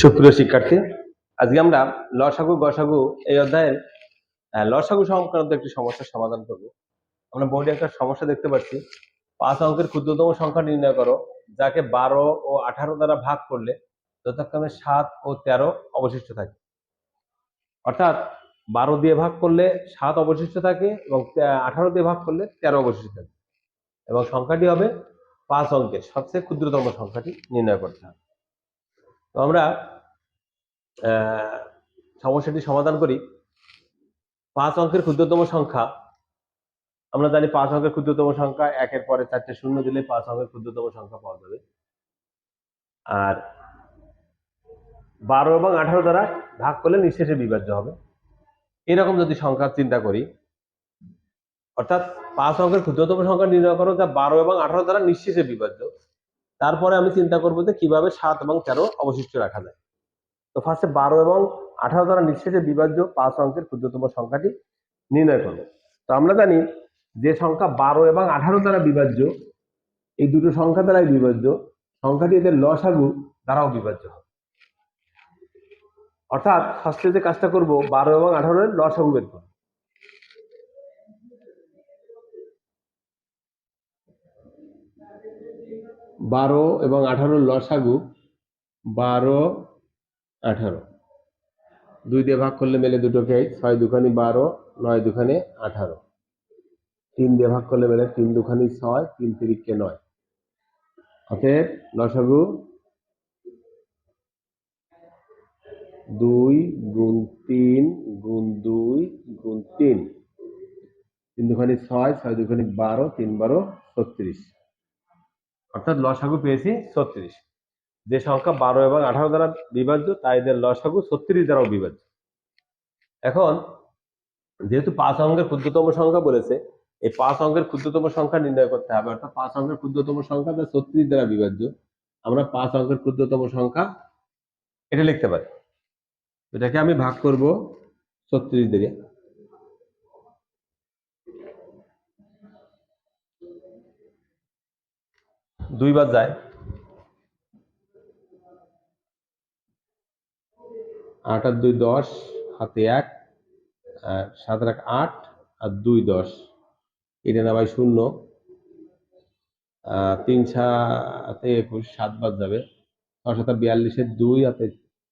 সুপ্রিয় শিক্ষার্থী, আজকে আমরা লসাগু, গসাগু এই অধ্যায়ের লসাগু সংক্রান্ত একটি সমস্যার সমাধান করব। আমরা বোর্ডে একটা সমস্যা দেখতে পাচ্ছি। পাঁচ অঙ্কের ক্ষুদ্রতম সংখ্যা নির্ণয় করো, যাকে বারো ও আঠারো দ্বারা ভাগ করলে যথাক্রমে সাত ও তেরো অবশিষ্ট থাকে। অর্থাৎ বারো দিয়ে ভাগ করলে সাত অবশিষ্ট থাকে এবং আঠারো দিয়ে ভাগ করলে তেরো অবশিষ্ট থাকে। এবং সংখ্যাটি হবে পাঁচ অঙ্কের সবচেয়ে ক্ষুদ্রতম সংখ্যাটি নির্ণয় করতে হবে। তো আমরা সমস্যাটি সমাধান করি। পাঁচ অঙ্কের ক্ষুদ্রতম সংখ্যা, আমরা জানি পাঁচ অঙ্কের ক্ষুদ্রতম সংখ্যা একের পরে চারটে শূন্য দিলে পাঁচ অঙ্কের ক্ষুদ্রতম সংখ্যা পাওয়া যাবে। আর বারো এবং আঠারো দ্বারা ভাগ করলে নিঃশেষে বিভাজ্য হবে। এরকম যদি সংখ্যা চিন্তা করি, অর্থাৎ পাঁচ অঙ্কের ক্ষুদ্রতম সংখ্যা নির্ণয় করো যা বারো এবং আঠারো দ্বারা নিঃশেষে বিভাজ্য তারপরে আমি চিন্তা করব যে কীভাবে সাত এবং তেরো অবশিষ্ট রাখা যায়। তো ফার্স্টে বারো এবং আঠারো দ্বারা নিঃশেষে বিভাজ্য পাঁচ অঙ্কের ক্ষুদ্রতম সংখ্যাটি নির্ণয় করব। তো আমরা জানি যে সংখ্যা বারো এবং আঠারো দ্বারা বিভাজ্য, এই দুটো সংখ্যা দ্বারাই বিভাজ্য, সংখ্যাটি এদের লসাগু দ্বারাও বিভাজ্য হবে। অর্থাৎ ফার্স্টে যে কাজটা করব, বারো এবং আঠারোর লসাগু বের করব বারো এবং আঠারোর লসাগু বারো, আঠারো। দুই দিয়ে ভাগ করলে মেলে দুটোকে ছয় দুখানি বারো, নয় দুখানে আঠারো। তিন দিয়ে ভাগ করলে মেলে তিন দুখানি ছয়, তিন তিরিককে নয়। অতএব লসাগু দুই গুণ তিন গুণ দুই গুণ তিন। তিন দুখানি ছয় ছয় দুখানি বারো, তিন বারো, ছত্রিশ। অর্থাৎ লসাগু পেয়েছি ছত্রিশ। যে সংখ্যা বারো এবং আঠারো দ্বারা বিভাজ্য, তাই এদের লসাগু ছত্রিশ দ্বারাও বিভাজ্য। এখন, যেহেতু পাঁচ অঙ্কের ক্ষুদ্রতম সংখ্যা বলেছে, এই পাঁচ অঙ্কের ক্ষুদ্রতম সংখ্যা নির্ণয় করতে হবে। অর্থাৎ পাঁচ অঙ্কের ক্ষুদ্রতম সংখ্যা যা ছত্রিশ দ্বারা বিভাজ্য। আমরা পাঁচ অঙ্কের ক্ষুদ্রতম সংখ্যা এটা লিখতে পারি। এটাকে আমি ভাগ করব ছত্রিশ দিয়ে। দুইবার যায়। আট আর দুই দশ, হাতে এক, আর সাত এক আট, আর দুই দশ। এটা নামাই শূন্য। তিন সাতে একুশ, সাত বাদ যাবে। ছয় সাথে বিয়াল্লিশের দুই, হাতে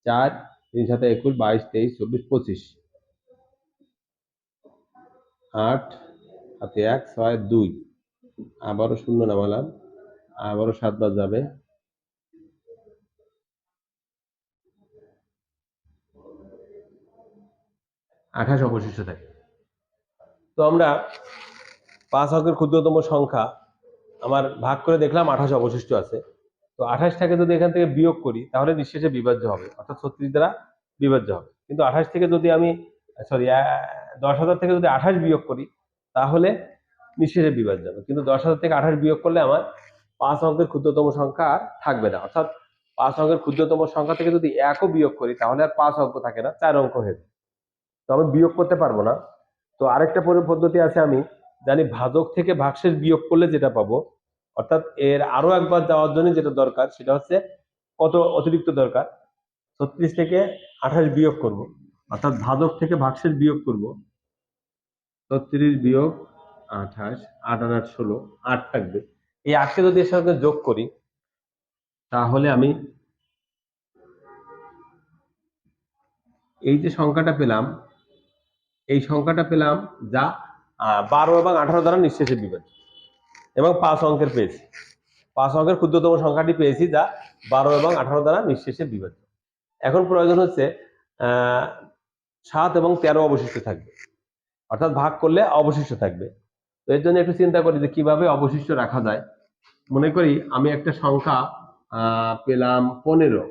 চার, তিন সাথে একুশ, বাইশ, তেইশ, চব্বিশ, পঁচিশ। আট, হাতে এক, ছয়, দুই। আবারও শূন্য নামালাম। আবারও সাত বাদ যাবে। আঠাশ অবশিষ্ট থাকে। তো আমরা পাঁচ অঙ্কের ক্ষুদ্রতম সংখ্যা আমার ভাগ করে দেখলাম আঠাশ অবশিষ্ট আছে। তো আঠাশটাকে যদি এখান থেকে বিয়োগ করি, তাহলে নিঃশেষে বিভাজ্য হবে। অর্থাৎ ছত্রিশ দ্বারা বিভাজ্য হবে। কিন্তু আঠাশ থেকে যদি আমি সরি দশ হাজার থেকে যদি আঠাশ বিয়োগ করি, তাহলে নিঃশেষে বিভাজ্য হবে। কিন্তু দশ হাজার থেকে আঠাশ বিয়োগ করলে আমার পাঁচ অঙ্কের ক্ষুদ্রতম সংখ্যা থাকবে না। অর্থাৎ পাঁচ অঙ্কের ক্ষুদ্রতম সংখ্যা থেকে যদি একও বিয়োগ করি, তাহলে আর পাঁচ অঙ্ক থাকে না, চার অঙ্ক হয়ে তো আমি বিয়োগ করতে পারব না। তো আরেকটা পদ্ধতি আছে আমি, জানি ভাজক থেকে ভাগশেষ বিয়োগ করলে যেটা পাবো, অর্থাৎ এর আরও একবার যাওয়ার জন্য যেটা দরকার, সেটা হচ্ছে কত অতিরিক্ত দরকার? ছত্রিশ থেকে আঠাশ বিয়োগ করব, অর্থাৎ ভাজক থেকে ভাগশেষ বিয়োগ করব। ছত্রিশ বিয়োগ আঠাশ, আট আট ষোলো, আট থাকবে। এই আটকে যদি এর সঙ্গে যোগ করি, তাহলে আমি এই যে সংখ্যাটা পেলাম, এই সংখ্যাটা পেলাম যা বারো এবং আঠারো দ্বারা নিঃশেষে বিভাজ্য এবং পাঁচ অঙ্কের পেয়েছি। পাঁচ অঙ্কের ক্ষুদ্রতম সংখ্যাটি পেয়েছি যা বারো এবং আঠারো দ্বারা নিঃশেষে বিভাজ্য এখন প্রয়োজন হচ্ছে সাত এবং তেরো অবশিষ্ট থাকবে। অর্থাৎ ভাগ করলে অবশিষ্ট থাকবে। তো এর জন্য একটু চিন্তা করি যে কীভাবে অবশিষ্ট রাখা যায়। মনে করি আমি একটা সংখ্যা পেলাম পনেরো।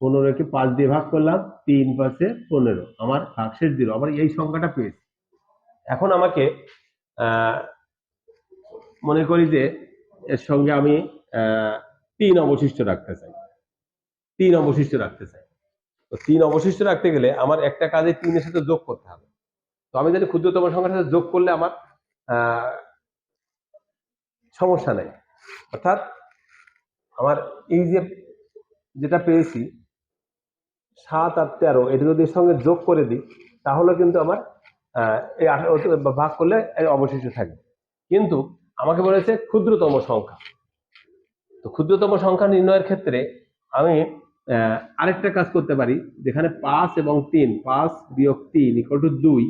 পনেরোকে পাঁচ দিয়ে ভাগ করলাম, তিন পাঁচে পনেরো। আমার ভাগশেষ দিল, আবার এই সংখ্যাটা পেয়েছি। এখন আমাকে মনে করি যে এর সঙ্গে আমি তিন অবশিষ্ট রাখতে চাই। তিন অবশিষ্ট রাখতে চাই। তো তিন অবশিষ্ট রাখতে গেলে আমার একটা কাজে তিনের সাথে যোগ করতে হবে। তো আমি জানি ক্ষুদ্রতম সংখ্যার সাথে যোগ করলে আমার সমস্যা নেই। অর্থাৎ আমার এই যে যেটা পেয়েছি, সাত আর তেরো, এটা যদি এর সঙ্গে যোগ করে দিই, তাহলে কিন্তু আমার এই ভাগ করলে অবশিষ্ট থাকবে কিন্তু আমাকে বলেছে ক্ষুদ্রতম সংখ্যা। তো ক্ষুদ্রতম সংখ্যা নির্ণয়ের ক্ষেত্রে আমি আরেকটা কাজ করতে পারি, যেখানে পাঁচ এবং তিন, পাঁচ বিয়োগ তিন ইকুয়াল টু দুই,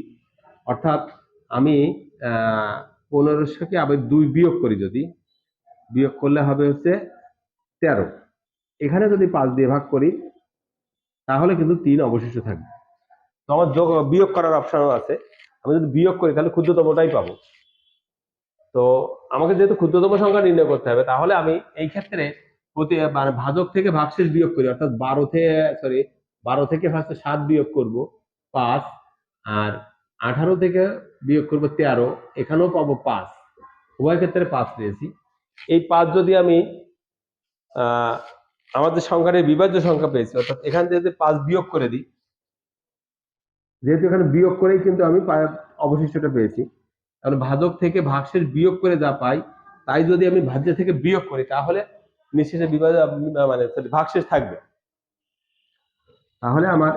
অর্থাৎ আমি পনেরোশোকে আবার দুই বিয়োগ করি যদি বিয়োগ করলে হবে হচ্ছে তেরো। এখানে যদি পাঁচ দিয়ে ভাগ করি, তাহলে কিন্তু তিন অবশিষ্ট থাকবে। তো আমার যোগ, বিয়োগ করার অপশনও আছে। আমি যদি বিয়োগ করি, তাহলে ক্ষুদ্রতমটাই পাবো। তো আমাকে যেহেতু ক্ষুদ্রতম সংখ্যা নির্ণয় করতে হবে, তাহলে আমি এই ক্ষেত্রে প্রতি মানে ভাজক থেকে ভাগশেষ বিয়োগ করি, অর্থাৎ বারো থেকে সরি বারো থেকে ফার্স্টে সাত বিয়োগ করব, পাঁচ, আর আঠারো থেকে বিয়োগ করব তেরো, এখানেও পাবো পাঁচ। উভয় ক্ষেত্রে পাঁচ পেয়েছি। এই পাঁচ যদি আমি আমাদের সংখ্যার বিভাজ্য সংখ্যা পেয়েছি, অর্থাৎ এখান থেকে যদি পাঁচ বিয়োগ করে দিই, যেহেতু এখানে বিয়োগ করেই কিন্তু আমি অবশিষ্টটা পেয়েছি কারণ ভাজক থেকে ভাগশেষ বিয়োগ করে যা পাই, তাই যদি আমি ভাজ্য থেকে বিয়োগ করি, তাহলে নিঃশেষে বিভাজ্য মানে ভাগশেষ থাকবে। তাহলে আমার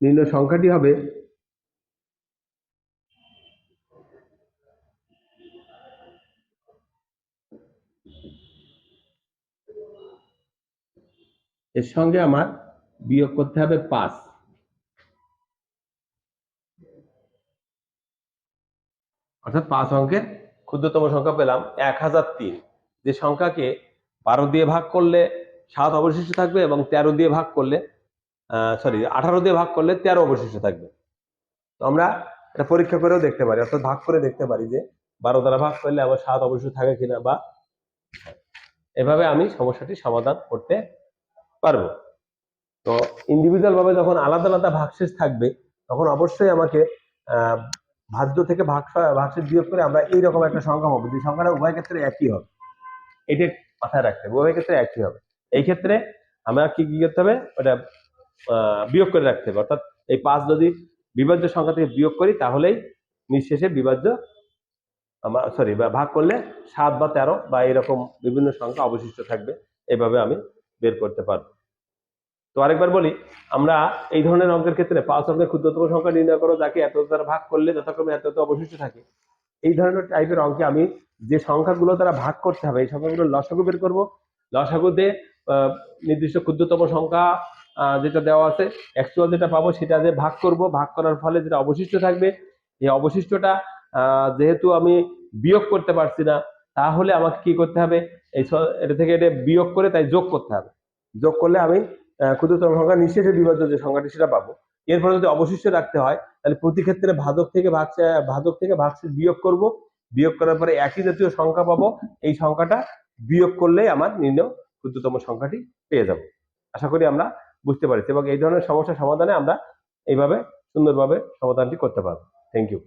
নির্ণয় সংখ্যাটি হবে এর সঙ্গে আমার বিয়োগ করতে হবে পাঁচ। অর্থাৎ পাঁচ অঙ্কের ক্ষুদ্রতম সংখ্যা পেলাম এক হাজার তিন। যে সংখ্যাকে বারো দিয়ে ভাগ করলে সাত অবশিষ্ট থাকবে এবং তেরো দিয়ে ভাগ করলে সরি আঠারো দিয়ে ভাগ করলে তেরো অবশিষ্ট থাকবে। তো আমরা এটা পরীক্ষা করেও দেখতে পারি, অর্থাৎ ভাগ করে দেখতে পারি যে বারো দ্বারা ভাগ করলে আবার সাত অবশিষ্ট থাকে কিনা বা এভাবে আমি সমস্যাটি সমাধান করতে পারব। তো ইন্ডিভিজুয়াল ভাবে যখন আলাদা আলাদা ভাগশেষ থাকবে, তখন অবশ্যই আমাকে ভাজ্য থেকে ভাগ ভাগশেষ বিয়োগ করে আমরা এইরকম একটা সংখ্যা পাবো, যে সংখ্যাটা উভয় ক্ষেত্রে একই হবে। এটা মাথায় রাখতে হবে, উভয় ক্ষেত্রে একই হবে। এই ক্ষেত্রে আমরা কি কি করতে হবে? ওটা বিয়োগ করে রাখতে হবে। অর্থাৎ এই পাঁচ যদি বিভাজ্য সংখ্যা থেকে বিয়োগ করি, তাহলেই নিঃশেষে বিভাজ্য আমার সরি ভাগ করলে সাত বা তেরো বা এরকম বিভিন্ন সংখ্যা অবশিষ্ট থাকবে। এভাবে আমি বের করতে পারব। তো আরেকবার বলি, আমরা এই ধরনের অঙ্কের ক্ষেত্রে পাঁচ অঙ্কের ক্ষুদ্রতম সংখ্যা নির্ণয় করো, যাকে এত দ্বারা ভাগ করলে যথাক্রমে এত অবশিষ্ট থাকে। এই ধরনের টাইপের অঙ্কে আমি যে সংখ্যাগুলো দ্বারা ভাগ করতে হবে, এই সংখ্যাগুলো লসাগু বের করব। লসাগুতে নির্দিষ্ট ক্ষুদ্রতম সংখ্যা যেটা দেওয়া আছে অ্যাকচুয়াল যেটা পাবো সেটা যে ভাগ করব। ভাগ করার ফলে যেটা অবশিষ্ট থাকবে, এই অবশিষ্টটা যেহেতু আমি বিয়োগ করতে পারছি না তাহলে আমাকে কি করতে হবে? এই এটা থেকে এটা বিয়োগ করে তাই যোগ করতে হবে। যোগ করলে আমি ক্ষুদ্রতম সংখ্যা নিঃশেষে বিভাজ্য যে সংখ্যাটি সেটা পাবো। এরপরে যদি অবশিষ্ট রাখতে হয়, তাহলে প্রতি ক্ষেত্রে ভাজক থেকে ভাগ ভাজক থেকে ভাগশেষ বিয়োগ করব। বিয়োগ করার পরে একই জাতীয় সংখ্যা পাবো। এই সংখ্যাটা বিয়োগ করলেই আমার নির্ণয় ক্ষুদ্রতম সংখ্যাটি পেয়ে যাব। আশা করি আমরা বুঝতে পারছি এবং এই ধরনের সমস্যা সমাধানে আমরা এইভাবে সুন্দরভাবে সমাধানটি করতে পারব। Thank you